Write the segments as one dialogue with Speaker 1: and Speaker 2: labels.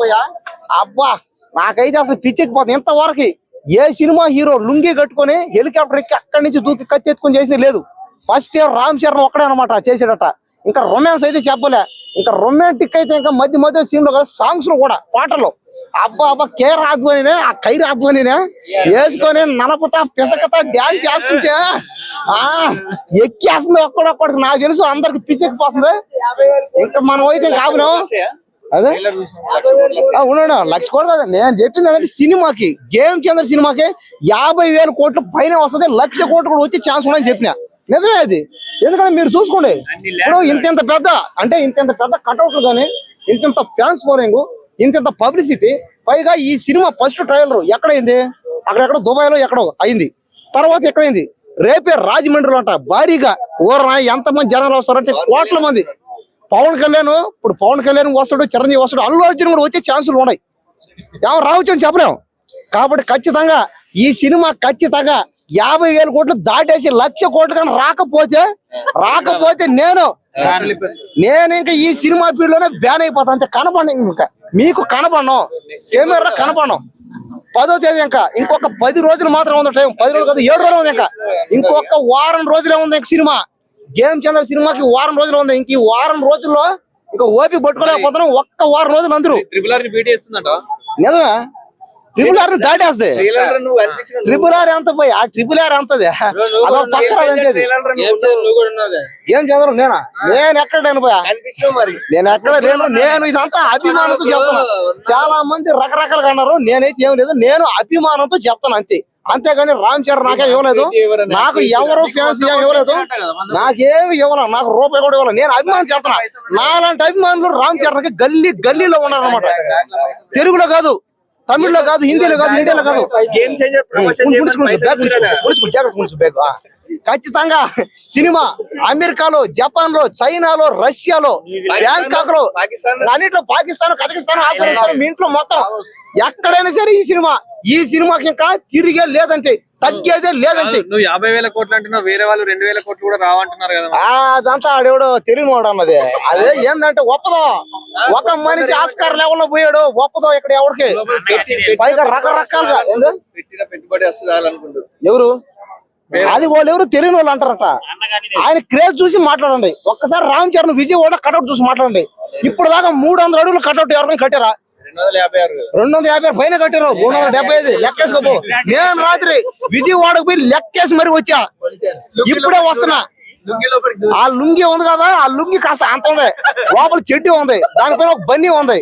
Speaker 1: పోయా? అబ్బా నాకైతే అసలు పిచ్చెక్కిపోతుంది. ఇంతవరకు ఏ సినిమా హీరో లుంగి కట్టుకొని హెలికాప్టర్ ఎక్కి అక్కడి నుంచి దూకి కత్తి ఎత్తుకొని చేసింది లేదు. ఫస్ట్ ఇయర్ రామ్ చరణ్ ఒక్కడే అనమాట చేసేటట. ఇంకా రొమాన్స్ అయితే చెప్పలే. ఇంకా రొమాంటిక్ అయితే ఇంకా మధ్య మధ్య సీన్లో సాంగ్స్లో కూడా పాటలు అబ్బా అబ్బా కేర్ రాధ్వనినే ఆ కైర్ రాధ్వనినే వేసుకొని నలపతా పిసకతా డాన్స్ చేస్తుంటే ఆ ఎక్కేస్తుంది ఒక్కడొక్కడికి. నాకు తెలుసు అందరికి పిచ్చెక్కిపోతుంది. ఇంకా మనం అయితే కాపులేం అదే? ఉన్నాడు లక్ష కోట్లు కదా నేను చెప్పింది అంటే సినిమాకి గేమ్ చంద్ర సినిమాకి యాభై వేల కోట్ల పైన వస్తుంది లక్ష కోట్లు కూడా వచ్చే ఛాన్స్ ఉన్నాయని చెప్పిన. నిజమే అది. ఎందుకంటే మీరు చూసుకోండి ఇప్పుడు ఇంత ఇంత పెద్ద అంటే ఇంత ఇంత పెద్ద కటౌట్లు కానీ ఇంత ఇంత ఫ్యాన్స్ ఫోరింగ్ ఇంత ఇంత పబ్లిసిటీ పైగా ఈ సినిమా ఫస్ట్ ట్రయలర్ ఎక్కడైంది? అక్కడెక్కడ దుబాయ్లో ఎక్కడో అయింది. తర్వాత ఎక్కడైంది? రేపే రాజమండ్రిలో అంట భారీగా ఊరన ఎంత మంది జనాలు వస్తారంటే కోట్ల మంది. పవన్ కళ్యాణ్ ఇప్పుడు పవన్ కళ్యాణ్ వస్తాడు చిరంజీవి వస్తాడు అల్లు అర్జున్ కూడా వచ్చే ఛాన్సులు ఉన్నాయి. ఏమో రావచ్చు అని చెప్పలేము. కాబట్టి ఖచ్చితంగా ఈ సినిమా ఖచ్చితంగా యాభై వేల కోట్లు దాటేసి లక్ష కోట్లు కానీ రాకపోతే రాకపోతే నేను నేను ఇంకా ఈ సినిమా ఫీల్డ్లోనే బ్యాన్ అయిపోతాను అంతే కనపడి ఇంకా. మీకు కనపడను. కెమెరా కనపడను. పదో తేదీ ఇంకా. ఇంకొక పది రోజులు మాత్రం ఉంది టైం. పది రోజులు కదా ఏడు రోజులు ఉంది ఇంకా. ఇంకొక వారం రోజులే ఉంది ఇంకా సినిమా. గేమ్ చంద్ర సినిమాకి వారం రోజులు ఉంది. ఇంక ఈ వారం రోజుల్లో ఇంకా ఓపిక పట్టుకోలేకపోతున్నాం. ఒక్క వారం రోజులు అందరూ.
Speaker 2: ట్రిపుల్ ఆర్ బీటీ ఇస్తుందట
Speaker 1: నిజమే. ట్రిపుల్ ఆర్ దాటేస్తే ట్రిపుల్ ఆర్ ఎంత పోయి? ఆ ట్రిపుల్ ఆర్ ఎంతది? అదో పక్క ఏం చంద్రం నేనా? నేను ఎక్కడ నేను పోయా? నేను ఎక్కడ లేను. నేను ఇదంతా అభిమానంతో చెప్తాను చాలా మంది రకరకాలుగా అన్నారు. నేనైతే ఏం లేదు. నేను అభిమానంతో చెప్తాను అంతే. అంతేగాని రామ్ చరణ్ నాకేం ఇవ్వలేదు. నాకు ఎవరు ఫ్యాన్స్ ఏం ఇవ్వలేదు. నాకేమి ఇవ్వాల నాకు రూపాయి కూడా ఇవ్వాలి. నేను అభిమానం చెప్తున్నా. నాలాంటి అభిమానులు రామ్ చరణ్కి గల్లీ గల్లీలో ఉన్నారన్నమాట. తెలుగులో కాదు. తమిళ్ళో కాదు హిందీలో కాదు ఇండియాలో కాదు? ఖచ్చితంగా సినిమా అమెరికాలో జపాన్లో చైనాలో రష్యాలో
Speaker 3: బ్యాంకాక్లో
Speaker 1: అన్నిట్లో పాకిస్తాన్ కజకిస్తాన్ ఆఫ్ఘనిస్తాన్ మీ ఇంట్లో మొత్తం. ఎక్కడైనా సరే ఈ సినిమా ఈ సినిమాకి ఇంకా తిరిగే లేదంటే తగ్గేదే లేదంటే.
Speaker 2: నువ్వు యాభై వేల కోట్లు అంటున్నావు వేరే వాళ్ళు రెండు వేల కోట్లు కూడా రావంటున్నారు కదా
Speaker 1: ఆ, అదంతా ఆడేవాడు తెలియని వాడు అన్నది. అదే ఏందంటే ఒప్పదో. ఒక మనిషి ఆస్కార్ లెవెల్లో పోయాడు ఒప్పదో ఇక్కడ ఎవరికి? పైగా రకరకాలుగా. ఏంది?
Speaker 3: పెట్టిన పెట్టుబడి వస్తుంది
Speaker 1: ఎవరు? అది వాళ్ళు ఎవరు తెలియని వాళ్ళు అంటారట. ఆయన క్రేజ్ చూసి మాట్లాడండి. ఒక్కసారి రామ్ చరణ్ విజయవాడ కటౌట్ చూసి మాట్లాడండి. ఇప్పుడు దాకా మూడు వందల అడుగులు కటౌట్ ఎవరిని కట్టారా?
Speaker 3: రెండు వందల యాభై
Speaker 1: పైన కట్టారు మూడు వందల డెబ్బై ఐదు. లెక్కేసుకోపో నేను రాత్రి విజయవాడకు పోయి లెక్కేసి మరి వచ్చా. ఇప్పుడే వస్తున్నా. ఆ లుంగి ఉంది కదా ఆ లుంగి కాస్త అంత ఉంది. లోపల చెడ్డి ఉంది. దానిపైన ఒక బన్నీ ఉంది.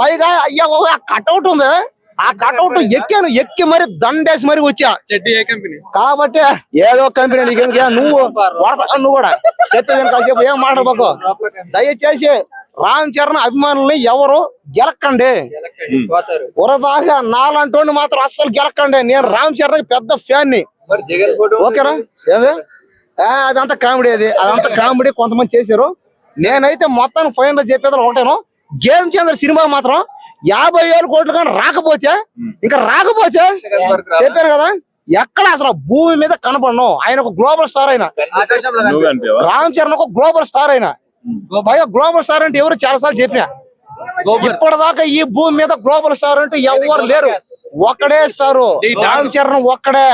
Speaker 1: పైగా అయ్యా ఓ ఆ కటౌట్ ఉంది. ఆ కటౌట్ ఎక్కాను. ఎక్కి మరి దండేసి మరి వచ్చా.
Speaker 2: చెడ్డి ఏ కంపెనీ?
Speaker 1: కాబట్టి ఏదో కంపెనీ నీకు నువ్వు నువ్వు కూడా. చెప్పేది కాసేపు? ఏం మాట్లాడబాకు దయచేసి రామ్ చరణ్ అభిమానుల్ని ఎవరు గెలక్కండి
Speaker 3: పోతారు.
Speaker 1: ఉరదాగా నాలంటోని మాత్రం అస్సలు గెలక్కండి నేను రామ్ చరణ్ పెద్ద ఫ్యాన్ని
Speaker 3: మరి జగన్ ఫోటో
Speaker 1: ఓకేనా? ఏది? ఆ, అదంతా కామెడీ అది. అదంతా కామెడీ కొంతమంది చేశారు. నేనైతే మొత్తం ఫైన్లో చెప్పేది ఒకటేను. గేమ్ చంద్ర సినిమా మాత్రం యాభై వేల కోట్లు కానీ రాకపోతే ఇంకా రాకపోతే చెప్పాను కదా ఎక్కడ అసలు భూమి మీద కనపడను. ఆయన ఒక గ్లోబల్ స్టార్ అయిన. రామ్ చరణ్ ఒక గ్లోబల్ స్టార్ అయిన. పైగా గ్లోబల్ స్టార్ అంటే ఎవరు చాలా సార్లు చెప్పిన ఇప్పటిదాకా ఈ భూమి మీద గ్లోబల్ స్టార్ అంటే ఎవరు లేరు. ఒక్కడే స్టారు రామ్ చరణ్ ఒక్కడే.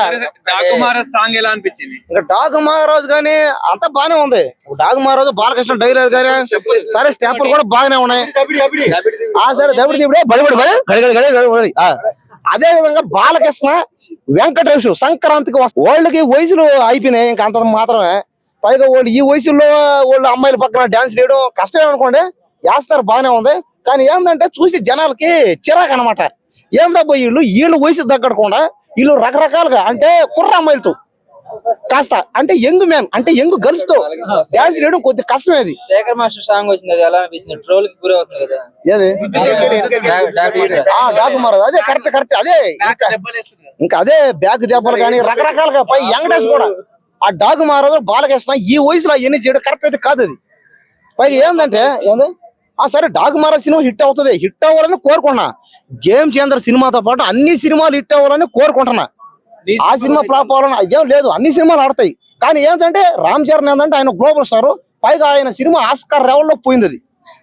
Speaker 2: సాంగ్ ఎలా అనిపించింది?
Speaker 1: ఇంకా డాగ్ మహారాజు గానీ అంతా బానే ఉంది. డాగ్ మహారాజు బాలకృష్ణ డైలాగ్ గానీ సరే స్టెప్పులు కూడా బాగానే ఉన్నాయి. ఆ సరే దబిడి దిబిడే బడిబడి బడి గడి గడి గడి గడి గడి. ఆ. అదే విధంగా బాలకృష్ణ వెంకటేష్ సంక్రాంతికి వస్తా వాళ్ళకి వయసులు అయిపోయినాయి ఇంకా అంత మాత్రమే. పైగా వాళ్ళు ఈ వయసులో వాళ్ళు అమ్మాయిల పక్కన డాన్స్ చేయడం కష్టమే అనుకోండి. వేస్తారు బాగానే ఉంది. కానీ ఏంటంటే చూసి జనాలకి చిరాకు అనమాట ఏందబ్బా వీళ్ళు వీళ్ళు వయసు తగ్గకుండా వీళ్ళు రకరకాలుగా అంటే కుర్ర అమ్మాయిలతో కాస్త అంటే యంగ్ మ్యాన్ అంటే యంగ్ గర్ల్స్తో డాన్స్ చేయడం కొద్ది కష్టమే అది.
Speaker 4: శేఖర్ మాస్టర్ సాంగ్ వచ్చింది అది ఎలా అనిపిస్తుంది ట్రోల్కి గురి అవుతుంది కదా.
Speaker 1: ఏది?
Speaker 4: డాక్- డాక్ మాస్టర్.
Speaker 1: ఆ డాక్ మహారాజ్ అదే కరెక్ట్ కరెక్ట్ అదే. ఇంకా అదే బ్యాగ్ దెబ్బలు కానీ రకరకాలుగా పై యంగడేస్ కూడా. ఆ డాగ్ మహారాజు బాలకృష్ణ ఈ వయసులో ఎన్ని చేయడం కరెక్ట్ అయితే కాదు అది. పైగా ఏంటంటే ఏంది? ఆ సరే డాగ్ మహారాజ్ సినిమా హిట్ అవుతుంది. హిట్ అవ్వాలని కోరుకున్నా గేమ్ చేందర్ సినిమాతో పాటు అన్ని సినిమాలు హిట్ అవ్వాలని కోరుకుంటున్నా. ఆ సినిమా ఫ్లాప్ అవ్వాలని అదేం లేదు. అన్ని సినిమాలు ఆడతాయి. కానీ ఏంటంటే రామ్ చరణ్ ఏంటంటే ఆయన గ్లోబల్ స్టార్. పైగా ఆయన సినిమా ఆస్కార్ లెవెల్లో పోయింది అది.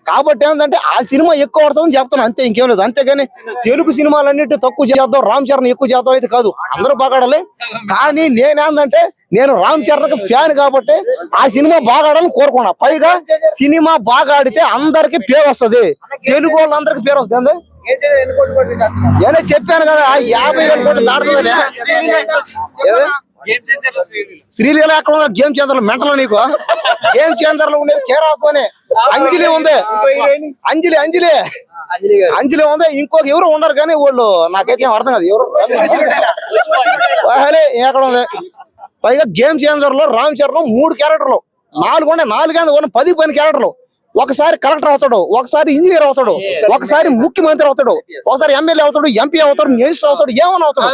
Speaker 1: కాబట్టి ఏంటంటే ఆ సినిమా ఎక్కువ ఆడుతుందని చెప్తాను అంతే ఇంకేం లేదు. అంతేగాని తెలుగు సినిమాలన్నిటి తక్కువ చేద్దాం రామ్ చరణ్ ఎక్కువ చేద్దాం అయితే కాదు. అందరూ బాగా ఆడాలి కానీ నేనేందంటే నేను రామ్ చరణ్ ఫ్యాన్ కాబట్టి ఆ సినిమా బాగా ఆడాలని కోరుకున్నా. పైగా సినిమా బాగా ఆడితే అందరికి పేరు వస్తది. తెలుగు వాళ్ళందరికి పేరు వస్తుంది. ఏదో? చెప్పాను కదా యాభై వేల కోట్లు దాడుతుందని
Speaker 2: చేంజర్ శ్రీలీల.
Speaker 1: శ్రీలీల ఎక్కడ ఉన్నారు? గేమ్ చేంజర్ మెంటల్ నీకు? గేమ్ చేంజర్లో ఉండేది కేరాపోనే అంజలి ఉంది. అంజలి అంజలి.
Speaker 4: అంజలి
Speaker 1: ఉంది. ఇంకొక ఎవరు ఉండరు కానీ వాళ్ళు నాకైతే ఏం అర్థం కాదు. ఎవరు? ఎక్కడ ఉంది? పైగా గేమ్ చేంజర్లో రామ్ చరణ్ మూడు క్యారెక్టర్లు నాలుగు ఉన్నాయి. నాలుగు ఉన్న పది పది క్యారెక్టర్లు ఒకసారి కలెక్టర్ అవుతాడు ఒకసారి ఇంజనీర్ అవుతాడు ఒకసారి ముఖ్యమంత్రి అవుతాడు ఒకసారి ఎమ్మెల్యే అవుతాడు ఎంపీ అవుతాడు మినిస్టర్ అవుతాడు ఏమన్నా అవుతాడు.